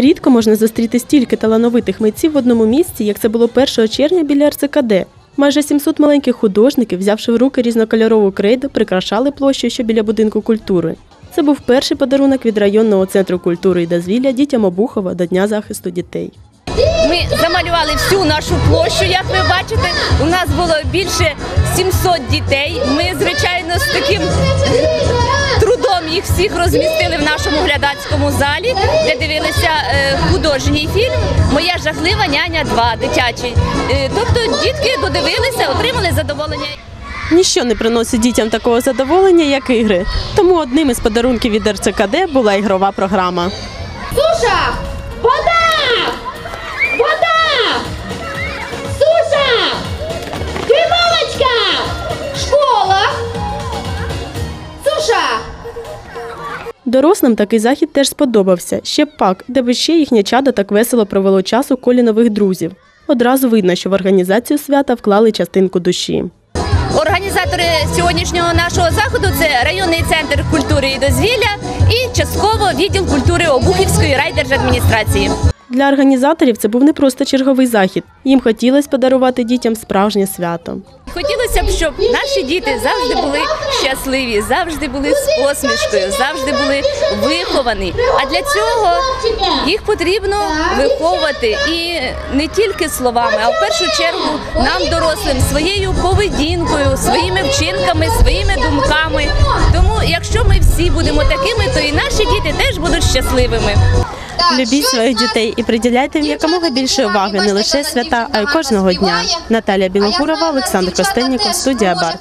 Рідко можна зустріти стільки талановитих митців в одному місці, як це було 1 червня біля РЦКД. Майже 700 маленьких художників, взявши в руки різнокольорову крейду, прикрашали площу, що біля будинку культури. Це був перший подарунок від районного центру культури і дозвілля дітям Обухова до Дня захисту дітей. Ми замалювали всю нашу площу, як ви бачите. У нас було більше 700 дітей. Ми, звичайно, з таким всіх розмістили в нашому глядацькому залі, де дивилися е, художній фільм Моя жахлива няня 2 дитячий. Е, тобто дітки додивилися, отримали задоволення. Ніщо не приносить дітям такого задоволення, як ігри. Тому одним із подарунків від РЦКД була ігрова програма. Суша! Вода! Дорослим такий захід теж сподобався. Ще пак, де би ще їхня чада так весело провело час у колі нових друзів. Одразу видно, що в організацію свята вклали частинку душі. Організатори сьогоднішнього нашого заходу це районний центр культури і дозвілля і частково відділ культури Обухівської райдержадміністрації. Для організаторів це був не просто черговий захід. Їм хотілося подарувати дітям справжнє свято. Хотілося б, щоб наші діти завжди були щасливі, завжди були з посмішкою, завжди були виховані. А для цього їх потрібно виховувати і не тільки словами, а в першу чергу нам, дорослим, своєю поведінкою, своїми вчинками, своїми думками. Тому, якщо ми всі будемо такими, то і наші діти теж будуть щасливими. Любіть своїх дітей і приділяйте їм якомога більше уваги не лише свята, а й кожного дня. Наталія Білогурова, Олександр Костельніков, студія Бар.